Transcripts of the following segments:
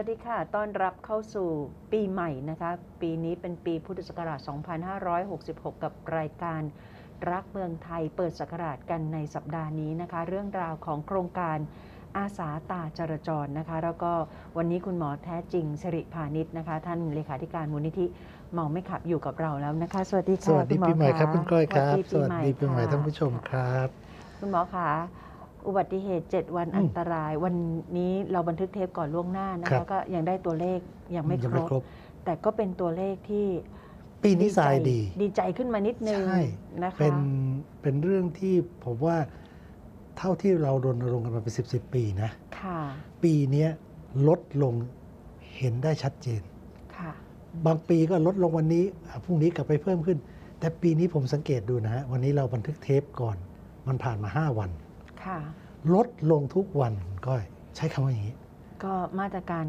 สวัสดีค่ะ ต้อนรับเข้าสู่ปีใหม่นะคะ ปีนี้เป็นปีพุทธศักราช 2566 กับรายการรักเมืองไทยเปิดศักราชกันในสัปดาห์นี้นะคะ เรื่องราวของโครงการอาสาตาจราจรนะคะ แล้วก็วันนี้คุณหมอแท้จริงสิริพานิชนะคะ ท่านเลขาธิการมูลนิธิเมาไม่ขับอยู่กับเราแล้วนะคะ สวัสดีสค่ะวัสดีณหอปีใหม่ครับะคุณก้อยครับ สวัสดีปีใหม่ค่ะท่านผู้ชมครับ คุณหมอคะ อุบัติเหตุ 7 วันอืมอันตราย วันนี้เราบันทึกเทปก่อนล่วงหน้านะครัคะบก็ยังได้ตัวเลขยังไม่ยังครไม่บครบ แต่ก็เป็นตัวเลขที่ปีนี้ทรายดี ดีใจขึ้นมานิดนึงใช่นะคะเป็นเป็นเรื่องที่ผมว่าเท่าที่เรารณรงค์กันมาเป็นสิบสิบปีนะค่ะปีเนี้ยลดลงเห็นได้ชัดเจนค่ะบางปีก็ลดลงวันนี้อะพรุ่งนี้กลับไปเพิ่มขึ้น แต่ปีนี้ผมสังเกตดูนะฮะวันนี้เราบันทึกเทปก่อน มันผ่านมา 5 วันค่ะ ลดลงทุกวันคุณก้อยใช้คำว่าอย่างนี้ ก็มาตรการ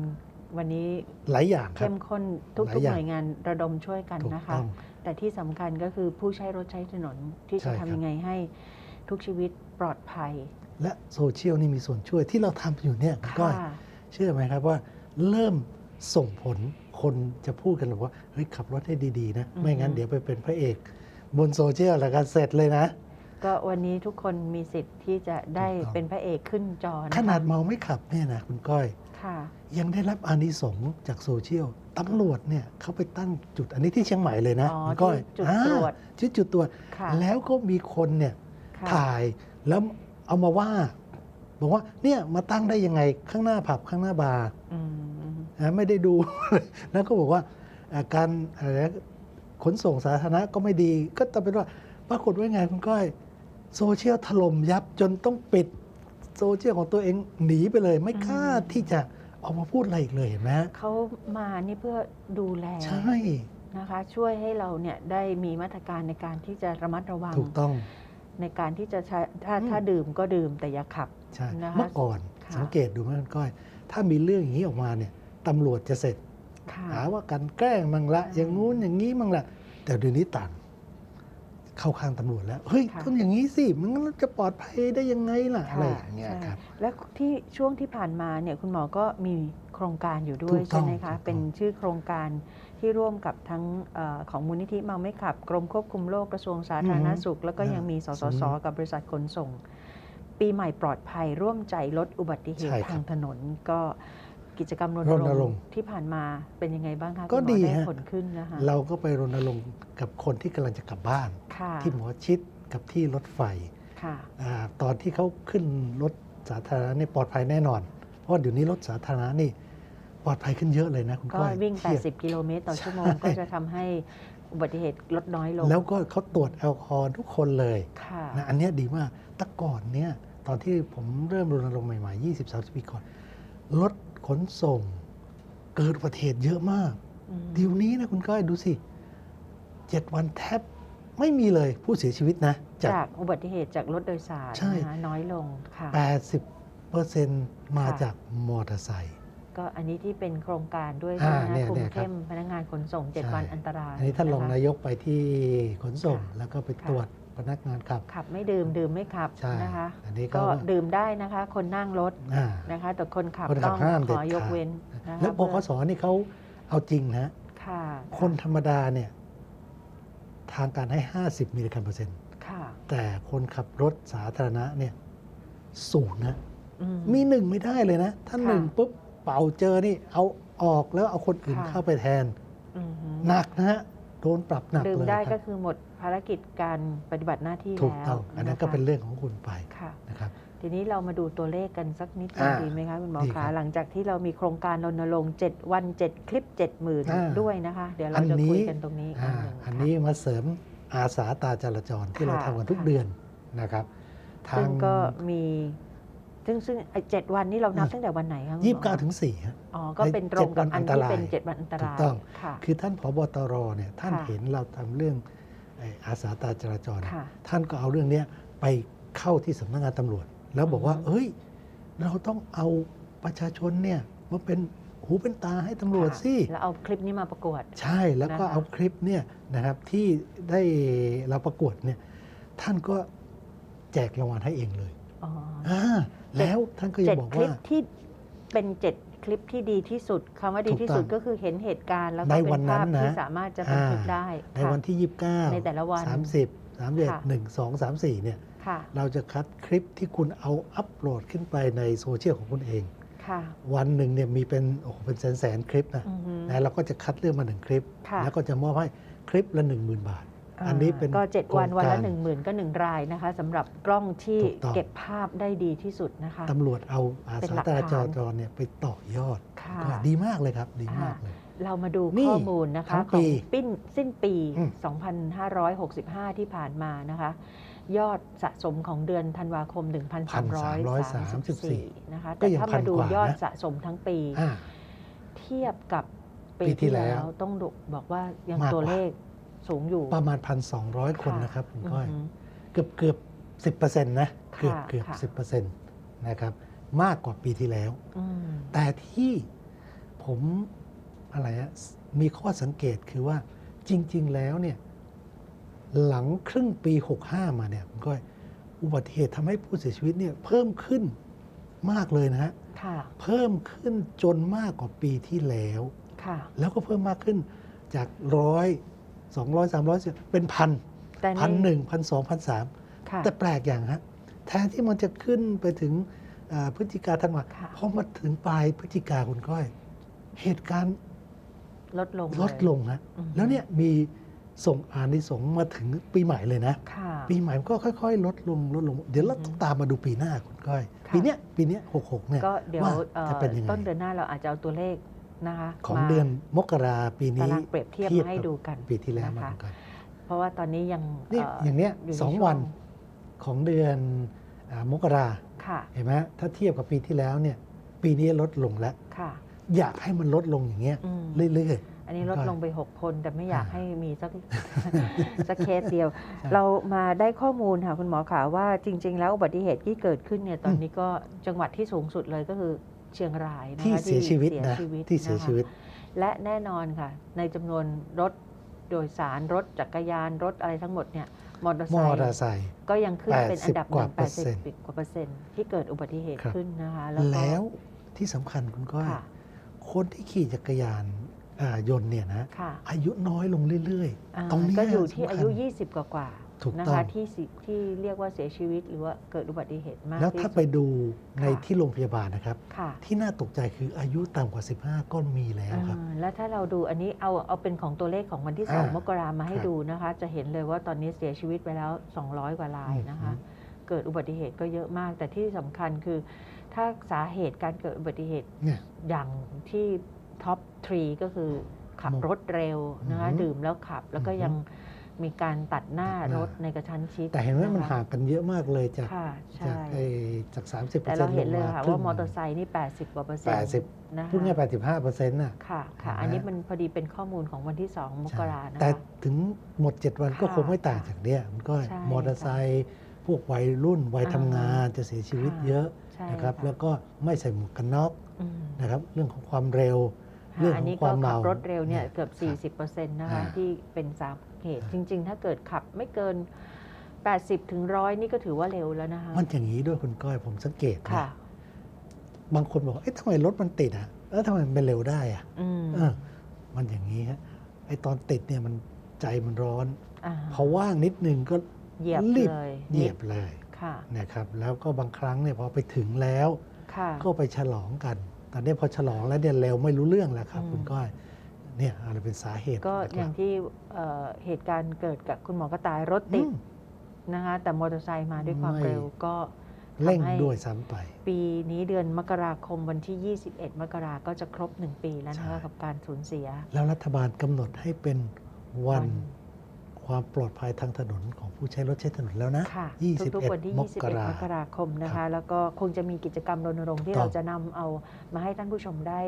วันนี้หลายอย่างครัเข้บมข้นทุหกลายๆอย่างหน่วยงานระดมช่วยกันถูกนะคะต้องแต่ที่สำคัญก็คือผู้ใช้รถใช้ถนนที่ใช่จะครับทำยังไงให้ทุกชีวิตปลอดภัย และโซเชียลนี่มีส่วนช่วยที่เราทำอยู่เนี่ยคุณก้อยค่ะเชื่อไหมครับว่าเริ่มส่งผลคนจะพูดกันหรอกว่าเฮ้ยขับรถให้ดี ๆ นะอือฮึไม่งั้นเดี๋ยวไปเป็นพระเอก บนโซเชียลแล้วกันเสร็จเลยนะ ก็วันนี้ทุกคนมีสิทธิ์ที่จะได้ถูกต้องเป็นพระเอกขึ้นจอนะคะขนาดเมาไม่ขับเนี่ยนะคุณก้อย ค่ะ ยังได้รับอานิสงส์จากโซเชียลตำรวจเนี่ยเขาไปตั้งจุดอันนี้ที่เชียงใหม่เลยนะอ๋อคุณก้อยที่จุดอ่าตรวจที่จุดตรวจ ค่ะแล้วก็มีคนเนี่ยค่ะถ่ายแล้วเอามาว่า บอกว่าเนี่ยมาตั้งได้ยังไงข้างหน้าผับข้างหน้าบาร์ อืม นะไม่ได้ดู แล้วก็บอกว่าเอ่อการอะไรนะขนส่งสาธารณะก็ไม่ดี ก็จะเป็นว่าปรากฏว่าไงคุณก้อย โซเชียลถล่มยับจนต้องปิดโซเชียลของตัวเองหนีไปเลย ไม่กล้าอืมที่จะออกมาพูดอะไรอีกเลยเห็นไหมฮะเขามานี่เพื่อดูแลใช่นะคะช่วยให้เราเนี่ยได้มีมาตรการในการที่จะระมัดระวังถูกต้อง ในการที่จะใช้ถ้าอืมถ้าดื่มก็ดื่มแต่อย่าขับใช่นะคะเมื่อก่อนค่ะสังเกตดูไหมคุณก้อย ถ้ามีเรื่องอย่างนี้ออกมาเนี่ยตำรวจจะเสร็จค่ะหาว่ากันแกล้งมั่งละอืมอย่างงู้นอย่างนี้มั่งละแต่เดี๋ยวนี้ต่าง เข้าข้างตำรวจแล้ว เฮ้ยค่ะ ต้องอย่างนี้สิ มันงั้นจะปลอดภัยได้ยังไงล่ะ อะไรอย่างเงี้ยใช่ครับและที่ช่วงที่ผ่านมาเนี่ยคุณหมอก็มีโครงการอยู่ด้วถูยกต้องใช่ไหมคะถูกต้องเป็นชื่อโครงการที่ร่วมกับทั้งเออของมูลนิธิเมาไม่ขับ กรมควบคุมโรคกระทรวงสาธารณสุข แล้วก็ยังมีสสสกับบริษัทขนส่ง ปีใหม่ปลอดภัยร่วมใจลดอุบัติเหตุใช่ครับ ทางถนนก็ กิจกรรมรณรรณงรงค์ ค์ที่ผ่านมาเป็นยังไงบ้างคะก็คุณหมอดีได้ฮะ ผลขึ้นนะคะเราก็ไปรณรงค์กับคนที่กำลังจะกลับบ้าน ค่ะที่หมอชิดกับที่รถไฟค่ะ อาตอนที่เขาขึ้นรถสาธารณะนี่ปลอดภัยแน่นอน เพราะว่าเดี๋ยวนี้รถสาธารณะนี่ปลอดภัยขึ้นเยอะเลยนะคุณก็ก้อยวิ่ง เทียบ 80 กิโลเมตรต่อชั่วโมง ใช่ ก็จะทำให้อุบัติเหตุลดน้อยลงแล้วก็เขาตรวจแอลกอฮอล์ทุกคนเลยค่ะนะอันเนี้ยดีมากแต่ก่อนเนี่ยตอนที่ผมเริ่มรณรงค์ใหม่ๆ 20 30 ปีก่อน รถ ขนส่ง เกิดอุบัติเหตุเยอะมากอืมเดี๋ยวนี้นะคุณก้อยดูสิเจ็ดวันแทบไม่มีเลยผู้เสียชีวิตนะ จากจากอุบัติเหตุจากรถโดยสารใช่นะคะน้อยลงค่ะ80เปอร์เซ็นต์มาค่ะจากมอเตอร์ไซค์ก็อันนี้ที่เป็นโครงการด้วยอ่าใช่ไหมเนี่ยคะคุเนี่มยครับเข้มพนักงานขนส่งใช่7วันอันตราย อันนี้ท่านรองะคะนายกไปที่ขนส่งค่ะแล้วก็ไปค่ะตรวจ พนักงานขับ ขับไม่ดื่มดื่มไม่ขับใช่นะคะอันนี้ก็ก็ดื่มได้นะคะ คนนั่งรถอ่านะคะ แต่คนขับคนขับต้องห้ามขเด็ดอยกขาดเว้นนะคะแล้วบเพื่กสนี่เขาเอาจริงนะ ค่ะคนธรรมดาเนี่ยทางการให้ 50 มิลลิกรัมเปอร์เซ็นต์ค่ะแต่คนขับรถสาธารณะเนี่ยศูนย์นะ อืมีหนึ่งไม่ได้เลยนะ ถ้าค่ะหนึ่งปุ๊บเป่าเจอนี่เอาออกแล้วเอาคนอื่นค่ะ เข้าไปแทนอืมหนักนะฮะโดนปรับหนักดื่มเลยได้คก็รับ คือหมด ภารกิจการปฏิบัติหน้าที่ถูกแล้วต้องอันนั้นก็ะคะเป็นเรื่องของคุณไปค่ะ นะครับ ทีนี้เรามาดูตัวเลขกันสักนิดนึงอ่าดีไหมคะคุณหมอดีครัคะบหลังจากที่เรามีโครงการรณรงค์7วัน 7 คลิป70,000อ่าด้วยนะคะ เดี๋ยวเราอันจะนี้ คุยกันตรงนี้อีกอ่าอันหนึ่งอันค่ะนี้มาเสริมอาสาตาจราจรที่เราค่ะ ทำกันทุกค่ะเดือนนะครับซึ่งก็มี ซึ่งซึ่งไอ้เจ็ดวันนี้เรานับอ่าตั้งแต่วันไหนคะคุณหมอยี่สิบเก้าถึงสี่ฮะ อ๋อ ก็เป็นตรงกับอันที่เป็นเจ็ด7วันอันตรายถูกต้อง ค่ะ คือท่านผบตรเนี่ยท่านค่ะ เห็นเราทำเรื่องไอ้อาสาตาจราจรค่ะท่านก็เอาเรื่องเนี้ยไปเข้าที่สำนักงานตำรวจ แล้วบอกว่าอือฮึเอ้ย เราต้องเอาประชาชนเนี่ยมาเป็นหูเป็นตาให้ตำรวจค่ะสิ แล้วเอาคลิปนี้มาประกวด ใช่แล้วก็นะคะเอาคลิปเนี่ยนะครับที่ได้เราประกวดเนี่ยท่านก็แจกรางวัลให้เองเลยอ๋ออ่าแล้วท่านก็ยัเจ็งดบอกคลิปว่าที่เป็นเจ็ดค ลิปลิปที่ดีที่สุดคำว่าดีที่สุดถูกต้องก็คือเห็นเหตุการณ์แล้วก็ในเป็วันนนั้นภาพนะที่สามารถจะบันทึกอ่า ได้ในค่ะวันที่ 29 ในแต่ละวัน 30 31ค่ะ1 2 3 4เนี่ยค่ะ เราจะคัดคลิปที่คุณเอาอัปโหลดขึ้นไปในโซเชียลของคุณเอง ค่ะวันหนึ่งเนี่ยมีเป็นโอ้โหเป็นแสนแสนๆคลิปนะอือฮึนะเราก็จะคัดเลือกมาหนึ่งคลิป ค่ะแล้วก็จะมอบให้คลิปละ 1 0,000 บาท อันนี้เป็นก็ 7 วันวันละโครงการหนึ่งหมื่นก็หนึ่งรายนะคะสำหรับกล้องที่ถูกต้องเก็บภาพได้ดีที่สุดนะคะตำรวจเอาอาเป็นสาหลักจราจฐานรเนี่ยไปต่อยอดค่ะก็ดีมากเลยครับดีมากอ่าเลย เรามาดูนี่ข้อมูลนะคะทั้งขปีองปิ้นสิ้นปีอืม2565 ที่ผ่านมานะคะ ยอดสะสมของเดือนธันวาคม 1,334 นะคะก็แต่ยังถ้าพัมานดูกว่ายอดนะสะสมทั้งปีอ่าเทียบกับปีปีที่ที่แล้แล้ววต้องบอกว่ายังมากกว่าตัวเลข สูงอยู่ ประมาณ 1,200 คนนะครับคุณก้อยอือหือเกือบเกือบสิบเปอร์เซ็นต์นะ เกือบค่ะเกือบค่ะสิบเปอร์เซ็นต์นะครับ มากกว่าปีที่แล้วอืมแต่ที่ผมอะไรอะมีข้อสังเกตคือว่าจริง ๆ แล้วเนี่ย หลังครึ่งปี 65 มาเนี่ยคุณก้อยอุบัติเหตุทำให้ผู้เสียชีวิตเนี่ยเพิ่มขึ้นมากเลยนะฮะค่ะเพิ่มขึ้นจนมากกว่าปีที่แล้วค่ะแล้วก็เพิ่มมากขึ้นจากร้อย สองร้อยสามร้อยเป็นพันแต่พันหในนึ่งพันสองพันสามค่ะแต่แปลกอย่างฮะแทนที่มันจะขึ้นไปถึงอ่าพฤศจิกาธันวาค่ะพอมาถึงปลายพฤศจิกาคุณก้อย เหตุการณ์ลดลงลดเยลงฮะอืมแล้วเนี่ยมีส่งอานิสงส์มาถึงปีใหม่เลยนะค่ะปีใหม่มันก็ค่อย ๆ ลดลงลดลง เดี๋ยวเราอืมต้องตามมาดูปีหน้าคุณก้อยค่ะปีเนี้ยปีเนี้ยหกหกเนี่ยก็เดี๋ยวว่าเอ่อจะเป็นยังไงต้นเดือนหน้าเราอาจจะเอาตัวเลข นะคะของมาเดือนมกราปีนี้ตารางเปรียบเทียบมาให้กับดูกันปีที่แล้วนะมาคะดูกันเพราะว่าตอนนี้ยังนี่อย่างเนี้ยในสองช่วันของเดือนอามกราค่ะเห็นไหมถ้าเทียบกับปีที่แล้วเนี่ยปีนี้ลดลงแล้วค่ะอยากให้มันลดลงอย่างเงี้ยอืมเรื่อยอันนี้ลดก็ลงไป 6 คนแต่ไม่อยากอ่าให้มีสักสักเคสเดียว เรามาได้ข้อมูลค่ะคุณหมอขาว่าจริง ๆ แล้วอุบัติเหตุที่เกิดขึ้นเนี่ยตอนนี้ก็จังหวัดที่สูงสุดเลยก็คือ เชียงรายๆนะคะที่เสียชีวิตเสียนะชีวิตที่เสียนะคะชีวิต และแน่นอนค่ะ ในจำนวนรถโดยสารรถจักรยานรถอะไรทั้งหมดเนี่ยมอเตอร์มไซอเตอร์ค์ไซค์ก็ยังขึ้นเป็นอันดับหกว่านึ่งเปแปอดร์สิเซ็นต์บกว่าเปอร์เซ็นต์ที่เกิดอุบัติเหตุครับขึ้นนะคะแล้วก็แล้วที่สำคัญคุณก้อยค่ะคนที่ขี่จักรยานอ่ายนต์เนี่ยนะค่ะอายุน้อยลงเรื่อยอ่าๆตรงนี้ก็อยู่ที่สำคัญอายุ 20 กว่ากว่า ถูกนะต้อง คะที่สิที่เรียกว่าเสียชีวิตหรือว่าเกิดอุบัติเหตุมากแล้วที่ถ้าสุไปดดูในค่ะ ที่โรงพยาบาลนะครับ ค่ะที่น่าตกใจคืออายุต่ำกว่า 15 ก็มีแล้วครับ อ่าแล้วถ้าเราดูอันนี้เอาเอาเป็นของตัวเลขของวันที่อ่า2มกรามาให้ครับดูนะคะ จะเห็นเลยว่าตอนนี้เสียชีวิตไปแล้ว 200 กว่ารายนะคะ อืม เกิดอุบัติเหตุก็เยอะมาก แต่ที่สำคัญคือ ถ้าสาเหตุการเกิดอุบัติเหตุ เนี่ยอย่างที่ท็อปทรีก็คือขับอืมรถเร็วนะคะอือฮึดื่มแล้วขับแล้วก็อือฮึยัง มีการตัดหน้าตัดหน้ารถในกระชั้นชิดแต่เห็นไหมมันะคะห่างกันเยอะมากเลยจากค่ะจากใช่ไอ้จาก30แต่เราเห็นเลยลงค่ะครึ่ว่างมอเตอร์ไซค์นี่ 80 กว่าเปอร์เซ็นต์แปดสิบนะคะพูดง่าย85เปอร์เซ็นต์น่ะ ค่ะค่ะเห็นไหมอันนี้มันพอดีเป็นข้อมูลของวันที่ 2 มกรานะแต่คะ ถึงหมด 7 วันก็ค่ะคงไม่ต่างจากเนี้ยมันก็ใช่มอเตอร์ไซค์พวกวัยรุ่นวัยอ่า ทำงานจะเสียชีวิตค่ะเยอะใช่นะครับค่ะแล้วก็ไม่ใส่หมวกกันน็อกอืมนะครับ เรื่องของความเร็ว ค่ะเรื่องอันของนี้คก็วามขัเมาบรถเร็วเนี่ยครับเกือบ 40%นะคะอ่า ที่เป็นสา เหตุ จริง ๆ ถ้าเกิดขับไม่เกิน 80ถึงร้อยนี่ก็ถือว่าเร็วแล้วนะคะมันอย่างนี้ด้วยคุณก้อยผมสังเกตนะค่ะ บางคนบอกว่าเอ๊ะทำไมรถมันติดอะแล้วทำไมมันไปเร็วได้อะอืมเออมันอย่างนี้ฮะไอตอนติดเนี่ยมันใจมันร้อนาพอว่างนิดนึงก็เหยียบรีบเลยเหยียบเลยค่ะ นะครับ แล้วก็บางครั้งเนี่ยพอไปถึงแล้ว ค่ะ ก็ไปฉลองกัน ตอนนี้พอฉลองแล้วเนี่ยเร็วไม่รู้เรื่องแล้วครับ อืม คุณก้อย เนี่ยอะไรเป็นสาเหตุก็หลักๆอย่างที่เอ่อเหตุการณ์เกิดกับคุณหมอกระต่ายรถอืติดมนะคะแต่มอเตอร์ไซค์มาด้วยความไม่เร็วก็เร่งทำให้ด้วยซ้ำไป ปีนี้เดือนมกราคมวันที่ 21 มกราก็จะครบ 1 ปีแล้วนะใช่คะกับการสูญเสีย แล้วรัฐบาลกำหนดให้เป็นวันวัน ความปลอดภัยทางถนนของผู้ใช้รถใช้ถนนแล้วนะค่ะ21ทุกๆวันที่ม21กรา มกราคมนะครัคะ บแล้วก็คงจะมีกิจกรรมรณรงค์ที่ถูกต้เราอง จะนำเอามาให้ท่านผู้ชมได้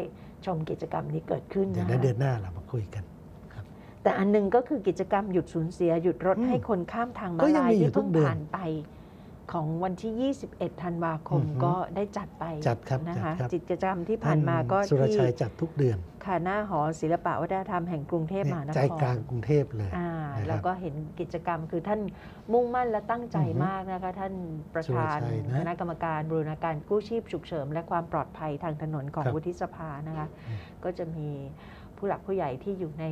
ชมกิจกรรมนี้เกิดขึ้นเดี๋ยวนะในคะ เดือนหน้าเรามาคุยกัน แต่อันหนึงก็คือกิจกรรมหยุดสูญเสียหยุดรถอืมให้คนข้ามทางก็มายังลายมีอยู่ที่เพิ่งทุกเดือนผ่านไป ของวันที่ 21 ธันวาคมอือฮึก็ได้จัดไปจัดครับนะคะจัดครับ กิจกรรมที่ผ่านมาก็ท่สุรที่ชัยจัดทุกเดือน ค่ะหน้าหอศิลปะวัฒนธรรมแห่งกรุงเทพมหานครใจกลางกรุงเทพเลยอ่านะครับแล้วก็เห็นกิจกรรมคือท่านมุ่งมั่นและตั้งใจอือฮึมากนะคะท่านประธานสุรชัยนะคณะกรรมการบูรณาการกู้ชีพฉุกเฉินและความปลอดภัยทางถนนของครับวุฒิสภานะคะอืมก็จะมีผู้หลักผู้ใหญ่ที่อยู่ใน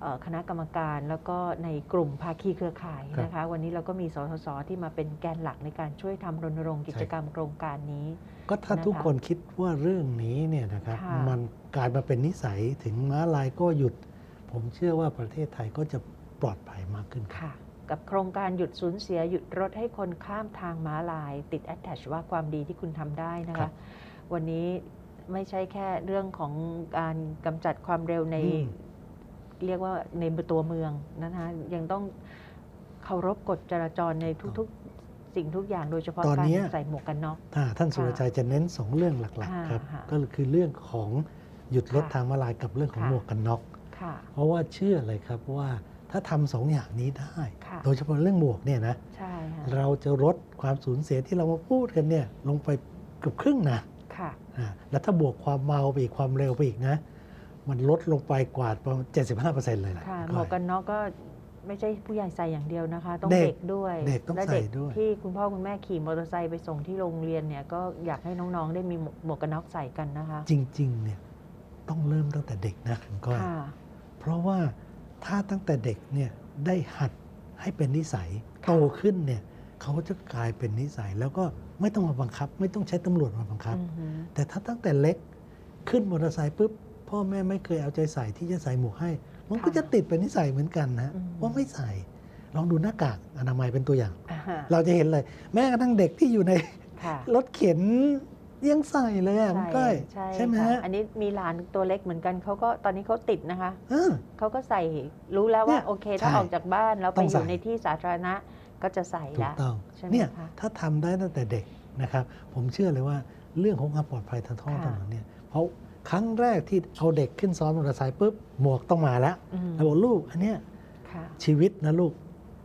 เอ่อคณะกรรมการแล้วก็ในกลุ่มภาคีเครือข่ายนะคะ วันนี้เราก็มีสสสที่มาเป็นแกนหลักในการช่วยทำรณรงค์กิจกรรมโครงการนี้ ก็ถ้านะคะทุกคนคิดว่าเรื่องนี้เนี่ยนะครับค่ะมัน กลายมาเป็นนิสัยถึงม้าลายก็หยุด ผมเชื่อว่าประเทศไทยก็จะปลอดภัยมากขึ้นครับค่ะ กับโครงการหยุดสูญเสียหยุดรถให้คนข้ามทางม้าลาย ติดแอ t แทชว่าความดีที่คุณทำได้นะครัคะบวันนี้ไม่ใช่แค่เรื่องของการกำจัดความเร็วในอืมเรียกว่าในตัวเมืองนะคะยังต้องเคารพกฎจราจรในทุกๆ สิ่งทุกอย่างโดยเฉพาะตอนการเนี้ยใส่หมวกกันน็อกอ่าท่านสุรชัยจะเน้นสองเรื่องหลักค่ะๆครับค่ะก็คือเรื่องของ หยุดรถค่ะทางม้าลายกับเรื่องของค่ะหมวกกันน็อกค่ะเพราะว่าเชื่อเลยครับว่าถ้าทำสองอย่างนี้ได้ค่ะโดยเฉพาะเรื่องหมวกเนี่ยนะใช่ค่ะเราจะลดความสูญเสียที่เรามาพูดกันเนี่ยลงไปเกือบครึ่งนะค่ะอ่าแล้วถ้าบวกความเมาไปอีกความเร็วไปอีกนะ มันลดลงไปกว่าประมาณ75%เลยแหละค่ะคุณหมก้วอกยกันน็อกก็ไม่ใช่ผู้ใหญ่ใส่อย่างเดียวนะคะ ต้องเด็กเด็กด้วยเด็กต้องและใส่ด้วยที่คุณพ่อคุณแม่ขี่มอเตอร์ไซค์ไปส่งที่โรงเรียนเนี่ยก็อยากให้น้องๆ ได้มีหมวกกันน็อกใส่กันนะคะ จริง ๆ เนี่ย ต้องเริ่มตั้งแต่เด็กนะคุณก้อยค่ะเพราะว่าถ้าตั้งแต่เด็กเนี่ยได้หัดให้เป็นนิสัยค่ะโตขึ้นเนี่ยเขาจะกลายเป็นนิสัย แล้วก็ไม่ต้องมาบังคับ ไม่ต้องใช้ตำรวจมาบังคับอือหือแต่ถ้าตั้งแต่เล็กขึ้นมอเตอร์ไซค์ปุ๊บพ่อแม่ไม่เคยเอาใจใส่ที่จะใส่หมวกให้ มันก็จะติดเป็นนิสัยเหมือนกันนะว่าไม่ใส่ลองดูหน้ากากอนามัยเป็นตัวอย่างอ่าฮะเราจะเห็นเลย แม้กระทั่งเด็กที่อยู่ในค่ะรถเข็น ยังใส่เลยอะคุณก้อยใช่ใช่ไหมค่ะฮะอันนี้มีหลานตัวเล็กเหมือนกันเขาก็ตอนนี้เขาติดนะคะเออเขาก็ใส่รู้แล้วเนี่ว่ายโอเค ถ้าใช่ออกจากบ้านแล้วไปต้องอใส่ยู่ในที่สาธารณะก็จะใส่ถูละกต้องใช่ไหมเนี่ยคะถ้าทำได้ตั้งแต่เด็กนะครับ ผมเชื่อเลยว่าเรื่องของความปลอดภัยทางท้องถค่ะนนเนี่ยเพราะครั้งแรกที่เอาเด็กขึ้นซ้อนมอเตอร์ไซค์ปุ๊บหมวกต้องมาแล้วอืมเราบอกลูกอันเนี้ยค่ะชีวิตนะลูก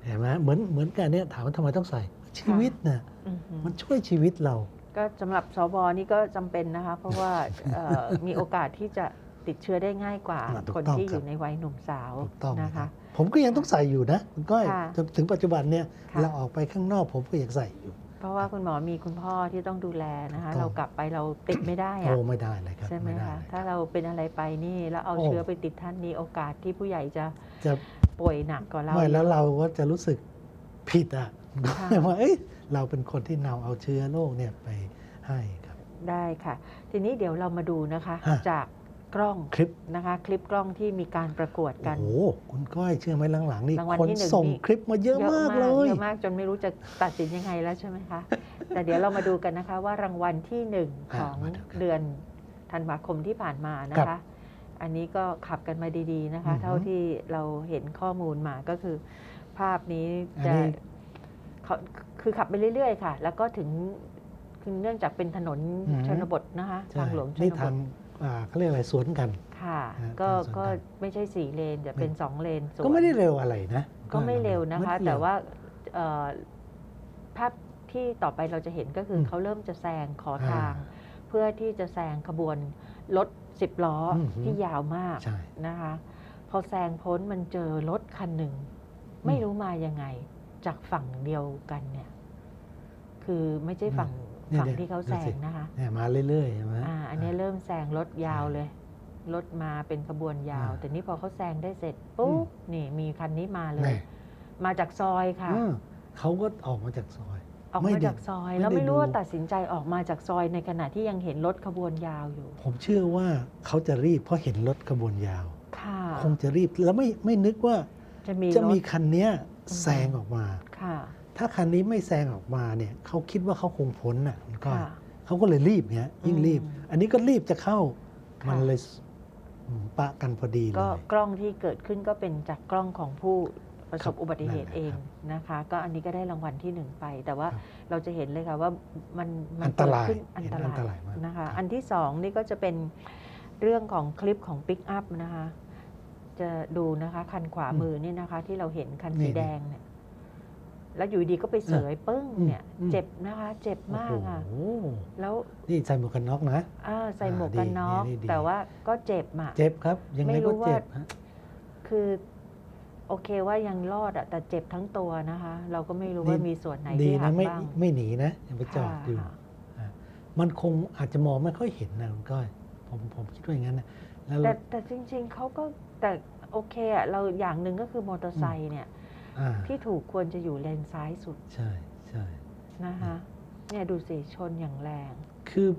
เห็นไหมเหมือนเหมือนกันเนี่ยถามว่าทำไมต้องใส่ชีวิตน่ะอือหือมันช่วยชีวิตเรา ก็สำหรับสบนี่ก็จำเป็นนะคะ เพราะว่าเอ่อมีโอกาสที่จะติดเชื้อได้ง่ายกว่าอ่าถูกคนต้องที่คอรับยู่ในวัยหนุ่มสาวถูกต้องนะนะครัคะบผมก็ยังต้องใส่อยู่นะคุณก้อยค่ะจนถึงปัจจุบันเนี่ยค่ะ เราออกไปข้างนอกผมก็ยังใส่อยู่ เพราะว่าคุณหมอมีคุณพ่อที่ต้องดูแลนะคะ ถูกต้อง เรากลับไปเราติดไม่ได้โอ้อะไม่ได้เลยครับใช่ไหมด้คะเลยถ้าเราเป็นอะไรไปนี่แล้วเอาโอ้เชื้อไปติดท่านนี่โอกาสที่ผู้ใหญ่จะจะป่วยหนักกว่าเรา ไม่แล้วเยอะเราก็จะรู้สึกผิดอะค่ะ ว่าเอ้ย เราเป็นคนที่นำเอาเชื้อโรคเนี่ยไปให้ครับ ได้ค่ะ ทีนี้เดี๋ยวเรามาดูนะคะ ฮะ จากกล้องคลิปนะคะ คลิปกล้องที่มีการประกวดกัน โอ้โหคุณก้อยเชื่อไหมหลังๆนี่รางวัลคนที่หนึ่งส่งนี่ คลิปมาเยอะมากเลย เยอะมากจนไม่รู้จะตัดสินยังไงแล้วใช่ไหมคะ แต่เดี๋ยวเรามาดูกันนะคะว่ารางวัลที่หนึ่งอ่าของมาดูกันเดือนธันวาคมที่ผ่านมานะครัคะ บอันนี้ก็ขับกันมาดีๆนะคะ อือฮึเท่าที่เราเห็นข้อมูลมาก็คือ ภาพนี้อันจะนี้ เขา คือขับไปเรื่อยๆ ค่ะ แล้วก็ถึงคือเนื่องจากเป็นถนนอือฮึชนบทนะคะใช่ทางหลวงชนี่นบทางทอ่าเขาเรียกอะไรสวนกัน ค่ะ ฮะก็เป็นสวนก็กันไม่ใช่สี่เลนจะเป็นสองเลนสวนก็ไม่ได้เร็วอะไรนะก็ไม่เร็วนะคะ ไม่ได้เร็แต่ว่าเอ่อภาพที่ต่อไปเราจะเห็นก็คืออม เขาเริ่มจะแซงขออ่าทาง เพื่อที่จะแซงขบวนรถสิบล้อออหือที่ยาวมากใช่ นะคะ พอแซงพ้นมันเจอรถคันหนึ่ง ไม่รู้มายังไง จากฝั่งเดียวกันเนี่ย คือไม่ใช่ฝั่งเนี่ยฝั่งเนี่ยที่เขาดูแซสิ งนะคะเนี่ยมาเรื่อยๆใช่ไหมอ่าอันนี้เริ่มแซงรถยาวเลยรถมาเป็นขบวนยาวอ่าแต่นี่พอเขาแซงได้เสร็จปุ๊บนี่มีคันนี้มาเลย แน่มาจากซอยค่ะเออเขาก็ออกมาจากซอย ออกไม่มาได้จากซอยไม่แล้วได้ไม่รู้ดูว่าตัดสินใจออกมาจากซอยในขณะที่ยังเห็นรถขบวนยาวอยู่ ผมเชื่อว่าเขาจะรีบเพราะเห็นรถขบวนยาว ค่ะ คงจะรีบแล้วไม่ไม่นึกว่าจะมีจะรมีถคันเนี้ยอืมแซงออกมา ค่ะ ถ้าคันนี้ไม่แซงออกมาเนี่ยเขาคิดว่าเขาคงพ้นอะมันก็ค่ะเขาก็เลยรีบเนี้ยยิ่งรีบ อืมอันนี้ก็รีบจะเข้าค่ะ มันเลยอืมปะกันพอดีเลก็ย กล้องที่เกิดขึ้นก็เป็นจากกล้องของผู้ประสบครับอุบัติเหตุนั่นแหละเองครับนะคะ ก็อันนี้ก็ได้รางวัลที่หนึ่งไป แต่ว่าครับเราจะเห็นเลยค่ะว่ามันมัอันตรายเกิดขึ้นอันเห็นตอันตรารายยมากนะคะครับอันที่สองนี่ก็จะเป็นเรื่องของคลิปของปิกอัพนะคะ จะดูนะคะคันขวามือนี่นะคะ ที่เราเห็นคันสีแดงเนี่ย แล้วอยู่ดีก็ไปเสยปึ้งอืมเนี่ย อืม เจ็บนะคะ เจ็บมากอะ โอ้โหแล้วนี่ใส่หมวกกันน็อกนะ อ่าใส่หมวกอ่ากันน็อกดีดี แต่ว่าก็เจ็บอะ เจ็บครับ ยังไงไม่รู้ก็เจ็บว่าฮะคือโอเคว่ายังรอดอะแต่เจ็บทั้งตัวนะคะ เราก็ไม่รู้ดีว่ามีส่วนไหนดีที่หันะกไม่บ้างไม่หนีนะยังไปจอดค่ะอยู่ค่ะอะมันคงอาจจะมองไม่ค่อยเห็นนะคุณก้อยผมผมคิดว่าอย่างนั้นนะแล้ว แต่แต่จริงๆเขาก็แต่โอเคอะเราอย่างหนึ่งก็คือมอเตอร์ไซค์เนี่ยอ่า ที่ถูกควรจะอยู่เลนซ้ายสุดใช่ใช่นะคะเนี่ยดูสิชนอย่างแรง คือ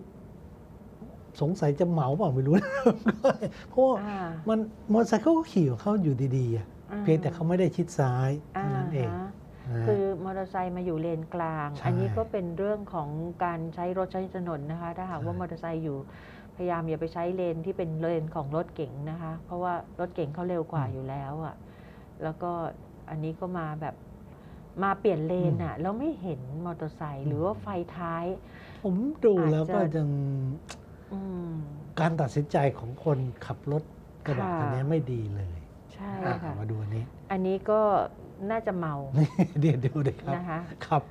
สงสัยจะเหมาเปล่าไม่รู้นะคุณก้อยเพราะว่าอ่ามันมอเตอร์ไซค์เขาก็ขี่ของเขาอยู่ดีๆอะอ่าเพียงแต่เขาไม่ได้ชิดซ้ายเท่านั้นเองาฮะนะคือมอเตอร์ไซค์มาอยู่เลนกลางใช่อันนี้ก็เป็นเรื่องของการใช้รถใช้ถนนนะคะ ถ้าหากว่าใช่มอเตอร์ไซค์อยู่พยายามอย่าไปใช้เลนที่เป็นเลนของรถเก๋งนะคะ เพราะว่ารถเก๋งเขาเร็วกว่าอยู่แล้วอะ่ะ แล้วก็ อันนี้ก็มาแบบมาเปลี่ยนเลนอะ่ะแล้วไม่เห็นมอเตอร์ไซค์หรือว่าไฟท้าย ผมดูแล้วก็อาจจะยังอืมการตัดสินใจของคนขับรถกระบะค่ะคันนี้ไม่ดีเลย ใช่อะค่ะมาดูอันนี้ อันนี้ก็น่าจะเมาเดี๋ยวดูเลยครับนะคะขับ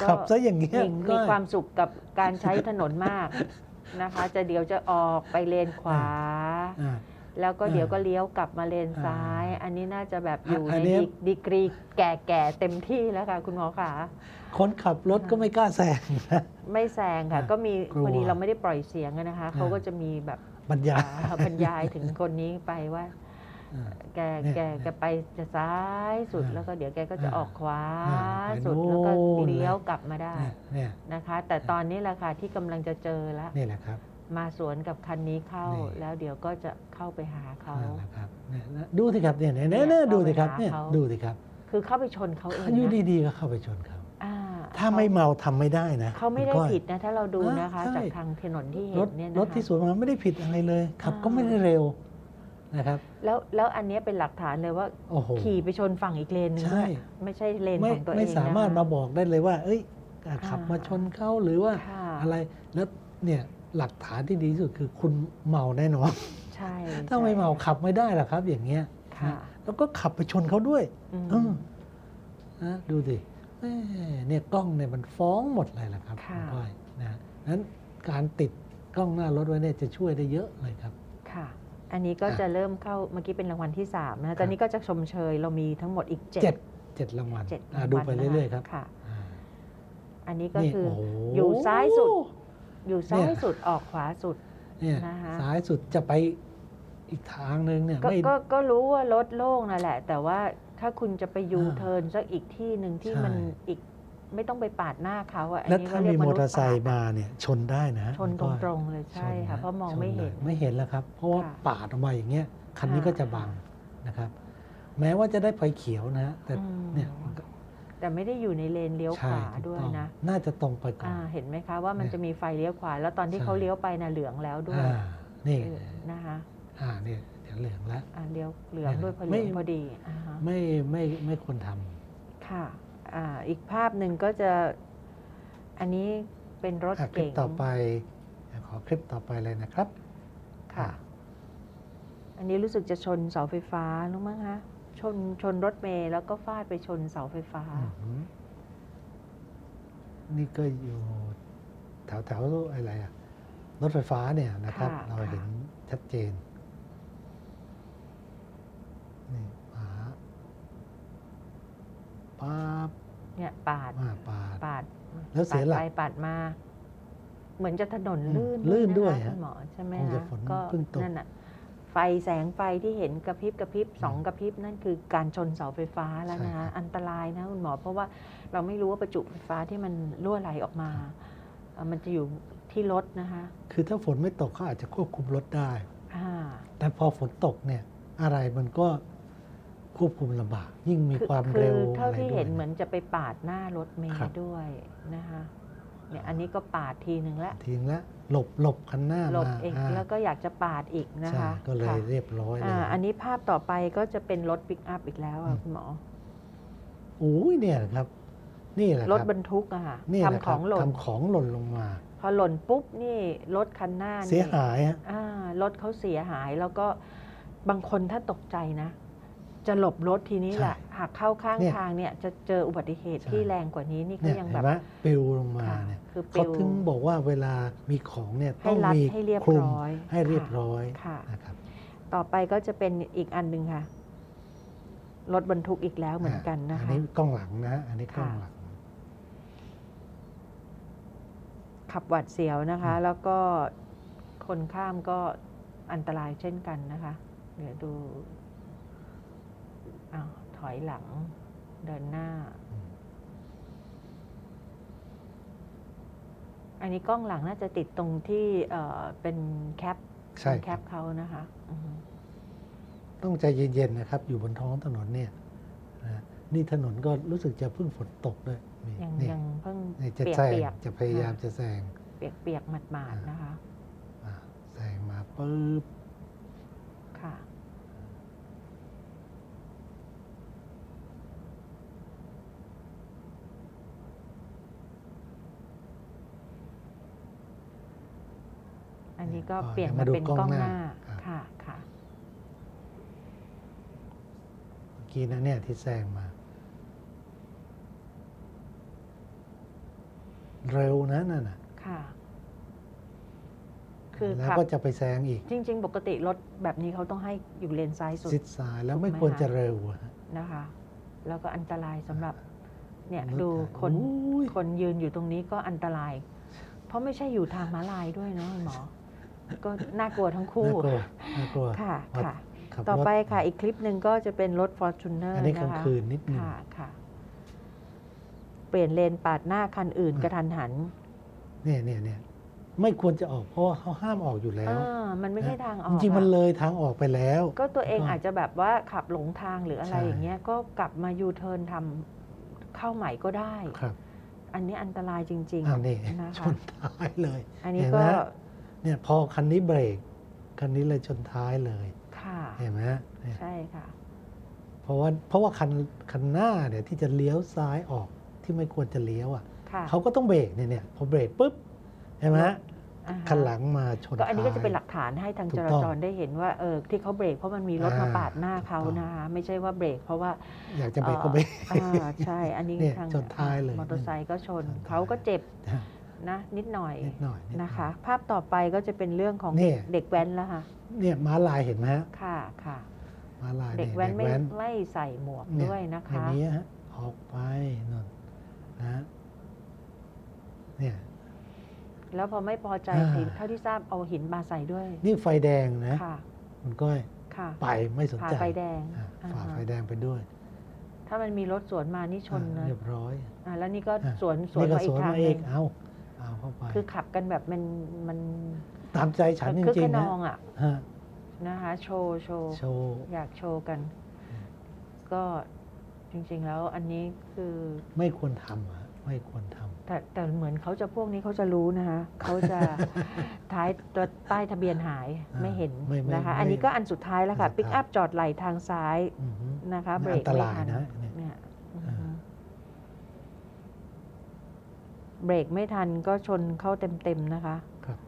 ก็ขับซะอย่างเงี้ยมีก็มีความสุขกับการใช้ถนนมากนะคะ จะเดี๋ยวจะออกไปเลนขวาอ่า แล้วก็อ่าเดี๋ยวก็เลี้ยวกลับมาเลนซ้ายอ่าอันนี้น่าจะแบบอยู่อัในนเนี้ยดีดีกรีแก่ๆเต็มที่แล้วค่ะ คุณหมอขาคนขับรถก็ไม่กล้าแซงนะ ไม่แซงค่ะ อ่าก็มีกลัวพอดีเราไม่ได้ปล่อยเสียงอะนะคะอ่าเขาก็จะมีแบบบรรยาย อ่าบรรยายถึงคนนี้ไปว่าอ่า แกเนี่ยแกแกไปจะซ้ายสุดอ่าแล้วก็เดี๋ยวแกก็จะอ่าออกขวาอ่าไปสุดโน่น แล้วก็เลยเลี้ยวกลับมาได้เนี่ยเนี่ยนะคะ แต่ตอนนี้แหละค่ะที่กำลังจะเจอแล้วนี่แหละครับ มาสวนกับคันนี้เข้า นี่ แล้วเดี๋ยวก็จะเข้าไปหาเขา นั่นแหละครับเนี่ยนะดูสิครับเนี่ยเนี่ยเนี่ยเนี่ยดูเข้าไปสิครับหาเนี่ยเขา ดูสิครับคือเข้าไปชนเขาเองอยู่นะดีๆก็เข้าไปชนเขาอ่าถ้าไม่เมาทำไม่ได้นะเขาไม่ได้คุณก้อย ผิดนะ ถ้าเราดูอ่านะคะใช่ จากทางถนนที่เห็รนถเนี่ยรนะถที่สคะวนมาไม่ได้ผิดอะไรเลยขับอ่าก็ไม่ได้เร็วนะครับ แล้วแล้วอันเนี้ยเป็นหลักฐานเลยว่า โอ้โห ขี่ไปชนฝั่งอีกเลนหนึงใช่ ด้วยไม่ใช่เลนไม่ของตัวเองไม่สามารถนะคะมาบอกได้เลยว่า เอ้ยอะขับอ่ามมาชนเขาหรือว่าค่ะ อะไรแล้วเนี่ย หลักฐานที่ดีที่สุดคือคุณเมาแน่นอน ใช่ถ้าไม่เมาใช่ขับไม่ได้หรอกครับ อย่างเงี้ยค่ะนะแล้วก็ขับไปชนเขาด้วยอืมเออนะดูสิแม่เนี่ยกล้องเนี่ยมันฟ้องหมดเลยล่ะครับค่ะณก้อยนะนั้นการติดกล้องหน้ารถไว้เนี่ยจะช่วยได้เยอะเลยครับ ค่ะ อันนี้ก็อะจะเริ่มเข้าเมื่อกี้เป็นรางวัลที่3นะครัตบอนนี้ก็จะชมเชยเรามีทั้งหมดอีกเจ็ด7เจ็ดรางวัลเจ็ดอะรางดูวัลไปนะคะเรื่อยๆครับค่ะอ่าอันนี้ก็นี่คือโโหอยู่ซ้ายสุด อยู่ซ้าเนี่ยยสุดออกขวาสุด เนี่ยนะคะซ้ายสุดจะไปอีกทางหนึ่งเนี่ยก็ไม่ก็ก็รู้ว่ารถโล่งนั่นแหละ แต่ว่าถ้าคุณจะไปยูอ่าเทิร์นสักอีกที่หนึ่งที่ใช่มันอีกไม่ต้องไปปาดหน้าเขาอะอันแล้วนี้ถ้าก็เรีมียกมอนุษเตอร์ไซค์ปดมาเนี่ยชนได้นะ ชนตคุณก้อยรงๆเลยใช่ค่ะชนนเพราะมองชนไม่ลเห็ยนไม่เห็นแล้วครับ เพราะว่าค่ะปาดออกมาอย่างเงี้ยคันนี้ค่ะก็จะบังนะครับ แม้ว่าจะได้ไฟเขียวนะฮะแต่อืมเนี่ยมันก็ แต่ไม่ได้อยู่ในเลนเลี้ยวขใช่วาถูกด้วยต้องนะ น่าจะตรงไปก่อนอ่าเห็นไหมคะว่ามันเนี่ยจะมีไฟเลี้ยวขวา แล้วตอนที่ใช่เขาเลี้ยวไปน่ะเหลืองแล้วด้วยอ่านี่เออนะคะอ่านี่เดี๋ยวเหลืองแล้วอ่าเลี้ยวเหลืองเนี่ยด้วยพอไม่เหลืองพอดีอ่าฮะไม่ไม่ไม่ควรทำค่ะอ่าอีกภาพหนึ่งก็จะอันนี้เป็นรถอะคลิปเก๋งต่อไป ขอคลิปต่อไปเลยนะครับ ค่ะ อันนี้รู้สึกจะชนเสาไฟฟ้าหรือมั้งคะ ชนชนรถเมล์แล้วก็ฟาดไปชนเสาไฟฟ้า อือหือนี่ก็อยู่แถวแถวๆอะไรอะรถไฟฟ้าเนี่ยนะครับ ค่ะเราเห็นค่ะชัดเจน นี่ปาดป๊าบเนี่ยปาดมาปาด ปาดแล้วเสียหลักปาดไปปาดมา เหมือนจะถนนอืมลื่นลื่นด้วยนะคะฮะคุณหมอใช่ไหมคงจะคะฝนก็เพิ่งตก นั่นน่ะไฟแสงไฟที่เห็นกระพริบกระพริบสองกระพริบนั่นคือการชนเสาไฟฟ้าแล้วนะคะอันตรายนะคุณหมอเพราะว่าเราไม่รู้ว่าประจุไฟฟ้าที่มันรั่วไหลออกมาเอ่อมันจะอยู่ที่รถนะคะ คือถ้าฝนไม่ตกเขาอาจจะควบคุมรถได้อ่าแต่พอฝนตกเนี่ยอะไรมันก็ควบคุมลำบากยิ่งมีคือความคืเร็อวเท่าอะไรที่ด้วยเห็นเหมือนจะไปปาดหน้ารถเมครับย์ด้วยนะคะ เนี่ยอันนี้ก็ปาดทีหนึ่งแล้วทิ้งแล้วหลบหลบคันหน้าหลบมาเองาแล้วก็อยากจะปาดอีกนะใช่คะก็เลยค่ะเรียบร้อยเลยอ่าอันนี้ภาพต่อไปก็จะเป็นรถปิกอัพอีกแล้วอือะมคุณหมอ โอ้ยเนี่ยนะครับ นี่แหละครรัถบบรรทุกอะค่ะนี่แหละทำคขรัอบงหล่นทำของหล่นลงมา พอหล่นปุ๊บนี่รถคันหน้านี่เสียหายฮะ อ่ารถเขาเสียหายแล้วก็บางคนถ้าตกใจนะ จะหลบรถทีนี้แหละใช่หากเข้าข้างเนี่ย ทางเนี่ยจะเจออุบัติเหตุใช่ที่แรงกว่านี้นี่ก็เนี่ยยังเห็แบนบไหมปลิวลงมาค่ะเนี่ยคือปลิเขาวถึงบอกว่าเวลามีของเนี่ยให้ต้องรัดมีให้เรียบคลุมร้อยให้เรียบค่ะร้อยค่ะ นะครับ ต่อไปก็จะเป็นอีกอันหนึ่งค่ะ รถบรรทุกอีกแล้วเหมือนกันนะอันคะ นี้กล้องหลังนะอันนี้กล้องค่ะหลัง ขับหวัดเสียวนะคะ อืม แล้วก็คนข้ามก็อันตรายเช่นกันนะคะ เดี๋ยวดู อ้าวถอยหลัง เดินหน้าอืมอันนี้กล้องหลังน่าจะติดตรงที่เอ่อเป็นแคปใช่ เป็นแคครับปเขานะคะอือฮึต้องใจเย็นๆนะครับ อยู่บนท้องถนนเนี่ยนะนี่ถนนก็รู้สึกจะเพิ่งฝนตกด้วยนี่ยังนี่ยังเพิ่งนี่จะเปียกแซงเปียกจะพยายามจะแซงเปียกเปียกๆหมาดหมาดอ่านะคะ อ่าแซงมาปุ๊บ ค่ะ อั นนี้ก็เปลี่ยนมาเป็นกล้องหน้าครับค่ะค่ะเมื่อกี้นะเนี่ยที่แซงมา เร็วนะนั่นน่ะค่ะคือแล้วขับก็จะไปแซงอีก จริง ๆ ปกติรถแบบนี้เขาต้องให้อยู่เลนซ้ายสุดซิดซ้ายแล้วไม่ถูกไหมควรจะคะเร็วอะฮะนะคะ แล้วก็อันตรายสำหรับเนี่ยรถดูไถคนอุ้ยคนยืนอยู่ตรงนี้ก็อันตราย เพราะไม่ใช่อยู่ทางม้าลายด้วยเนาะคุณหมอ ก็น่ากลัวทั้งคู่น่ากลัวน่ากลัวค่ะวัดค่ะ ขับต่อรถไปค่ะอีกคลิปหนึ่งก็จะเป็นรถ Fortuner อันนี้กลางนะคะคืนนิดนึง ค่ะค่ะเปลี่ยนเลนปาดหน้าคันอื่นอะกระทันหันเนี่ยเนี่ยเนี่ยไม่ควรจะออกเพราะว่าเขาห้ามออกอยู่แล้ว อ่ามันไม่ใช่ทางออกจริงๆมันอะเลยทางออกไปแล้ว ก็ตัวเองก็อาจจะแบบว่าขับหลงทางหรืออะไรใช่ อย่างเงี้ยก็กลับมายูเทิร์นทำเข้าใหม่ก็ได้ ครับอันนี้อันตรายจริง อ้าวนี่นะชคะนท้ายเลย อันนี้เห็นไหก็ม เนี่ยพอคันนี้เบรก คันนี้เลยชนท้ายเลย ค่ะเห็นไหมเนี่ยใช่ค่ะ เพราะว่าเพราะว่าคันคันหน้าเนี่ยที่จะเลี้ยวซ้ายออกที่ไม่ควรจะเลี้ยวอะค่ะเขาก็ต้องเบรกเนี่ยเนี่ยพอเบรกปุ๊บเห็นไหมอ่าฮะคันหลังมาชนก็อันนี้ก็จะเป็นหท้ายลักฐานให้ทางถูจกราต้องจรได้เห็นว่าเออที่เขาเบรกเพราะมันมีรถมาอ่าปาดหน้าเขาถูกต้อง นะคะไม่ใช่ว่าเบรกเพราะว่า อยากจะเบรกก็เบรก อ่าใช่ อันนี้เนี่ยทางชนท้ายเลยมอเตอร์ไซค์ก็ชน ชนท้าย เขาก็เจ็บ นะ นิดหน่อยนิดหน่อยดหอย นะคะ ภาพต่อไปก็จะเป็นเรื่องของเนี่ยเด็กแว้นแล้วค่ะ เนี่ยม้าลายเห็นไหมฮะค่ะค่ะ ม้าลายเด็กยแว้นไม่เด็กไม่ใส่หมวกเนี่ด้วยนะคะอย่างนี้ฮะออกไปนนนะเนี่ย แล้วพอไม่พอใจอ่า เห็นเท่าที่ทราบเอาหินมาใส่ด้วย นี่ไฟแดงนะค่ะ คุณก้อยค่ะไปไม่สนผ่าใจไฟแดงอะอ่าฝ่าฮะไฟแดงไปด้วยถ้ามันมีรถสวนมานี่ชนอะนะเรียบร้อย อ่าแล้วนี่ก็อะสวนสวนนี่ก็มาอีสกวนทางมาหเอนึกงเอาเอา เข้าไปคือขับกันแบบมันมันตามใจฉันจคึกริขงๆนนะองอะฮะนะคะโชว์โชว์โชว์อยากโชว์กันอืมก็จริง ๆ แล้วอันนี้คือไม่ควรทำอะไม่ควรทำแต่แต่เหมือนเขาจะพวกนี้เขาจะรู้นะคะเขาจะท้ายตัวป้ายทะเบียนหายอ่าไม่เห็นไม่ไม่นะคะไม่อันนี้ก็อันสุดท้ายแล้วค่ะอันสุปิดกท้ายอัพจอดไหลทางซ้ายอือฮึนะคะเบรอักนตไม่รายทัน นะเนี่ย เนี่ยอือ อ่า ฮึ เบรกไม่ทันก็ชนเข้าเต็มๆนะคะครับ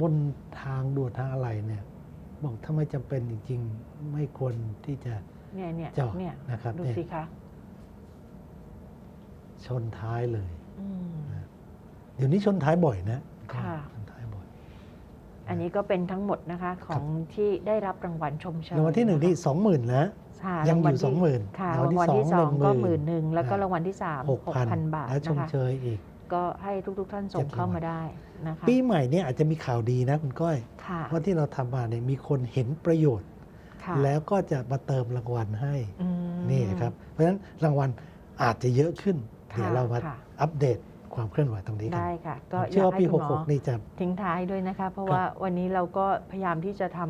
บนทางด่วนทางอะไรเนี่ย บอกถ้าไม่จำเป็นจริง ๆ ไม่ควรที่จะเนี่ยเนี่ยจอดเนี่ยนะครับดูเนี่ยสิคะชนท้ายเลยอืมเดี๋ยวนี้ชนท้ายบ่อยนะค่ะ ชนท้ายบ่อย อันนี้ก็เป็นทั้งหมดนะคะ ของที่ได้รับรางวัลชมเชยรางวัลที่หนึ่งที่สองหมื่นนะ ค่ะยังอยู่รางวัลที่สองหมื่นค่ะรางวัลรางวัลที่ที่สสอองงก็หหมื่มื่นนหนึ่งแล้วก็อ่ารางวัลที่สามหกพันพันบาทและชนะมคะเชยอีก ก็ให้ทุกๆท่านส่งเข้ามาได้นะคะปีใหม่เนี่ยอาจจะมีข่าวดีนะคุณก้อยค่ะเพราะที่เราทำมาเนี่ยมีคนเห็นประโยชน์ค่ะแล้วก็จะมาเติมรางวัลให้อืมนี่นะครับ เพราะฉะนั้นรางวัลอาจจะเยอะขึ้นค่ะเดี๋ยวเรามาค่ะอัปเดตความเคลื่อนไหวตรงนี้กันได้ค่ะก็ผมอเชื่อยากว่าให้ปีคุณหมอ66นี่จะทิ้งท้ายด้วยนะคะ เพราะครับว่าวันนี้เราก็พยายามที่จะท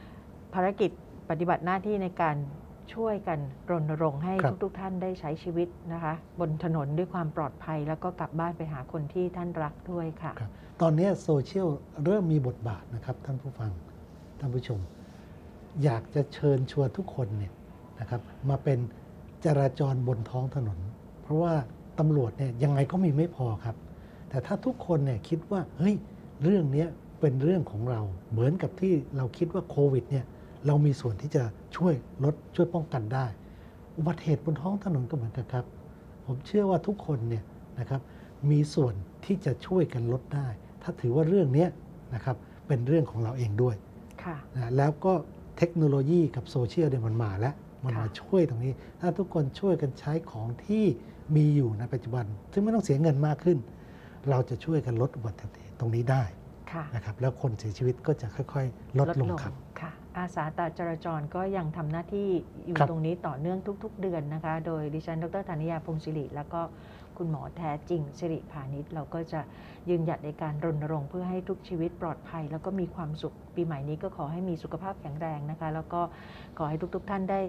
ำภารกิจปฏิบัติหน้าที่ในการ ช่วยกันรณรงค์ให้ครับ ทุกๆ ท่านได้ใช้ชีวิตนะคะ บนถนนด้วยความปลอดภัย แล้วก็กลับบ้านไปหาคนที่ท่านรักด้วยค่ะ ครับตอนนี้โซเชียลเริ่มมีบทบาทนะครับท่านผู้ฟังท่านผู้ชม อยากจะเชิญชวนทุกคนเนี่ยนะครับมาเป็นจราจรบนท้องถนน เพราะว่าตำรวจเนี่ยยังไงก็มีไม่พอครับ แต่ถ้าทุกคนเนี่ยคิดว่าเฮ้ยเรื่องเนี้ยเป็นเรื่องของเรา เหมือนกับที่เราคิดว่าโควิดเนี่ย เรามีส่วนที่จะช่วยลดช่วยป้องกันได้ อุบัติเหตุบนท้องถนนก็เหมือนกันครับ ผมเชื่อว่าทุกคนเนี่ยนะครับมีส่วนที่จะช่วยกันลดได้ ถ้าถือว่าเรื่องเนี้ยนะครับเป็นเรื่องของเราเองด้วยค่ะนะแล้วก็เทคโนโลยีกับโซเชียลเนี่ยมันมาแล้วมันค่ะมาช่วยตรงนี้ ถ้าทุกคนช่วยกันใช้ของที่มีอยู่ในปัจจุบัน ซึ่งไม่ต้องเสียเงินมากขึ้น เราจะช่วยกันลดอุบัติเหตุตรงนี้ได้ค่ะนะครับแล้วคนเสียชีวิตก็จะค่อย ๆ ลดลงครับค่ะ อาสาตาจราจรก็ยังทำหน้าที่อยู่ครับตรงนี้ต่อเนื่องทุก ๆ เดือนนะคะ โดยดิฉัน ดรธานิยาพงศิริ แล้วก็คุณหมอแท้จริงสิริพานิชเราก็จะยืนหยัดในการรณรงค์เพื่อให้ทุกชีวิตปลอดภัย แล้วก็มีความสุข ปีใหม่นี้ก็ขอให้มีสุขภาพแข็งแรงนะคะ แล้วก็ขอให้ทุกๆท่านได้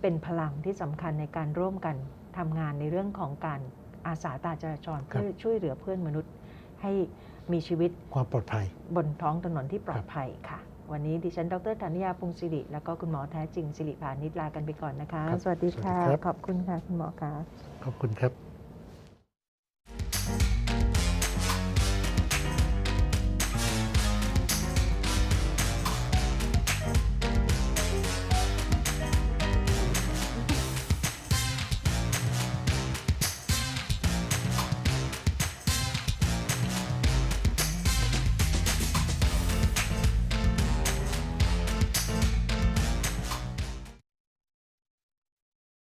เป็นพลังที่สำคัญในการร่วมกันทำงานในเรื่องของการอาสาตาจราจรครับเพื่อช่วยเหลือเพื่อนมนุษย์ให้มีชีวิตความปลอดภัย บนท้องถนนที่ปลอดภัยค่ะ วันนี้ดิฉัน ดรธัญญาพงศิริ แล้วก็คุณหมอแท้จริง สิริพานิชลากันไปก่อนนะคะครับสวัสดีค่ะ สวัสดีครับ ขอบคุณค่ะ คุณหมอค่ะขอบคุณครับ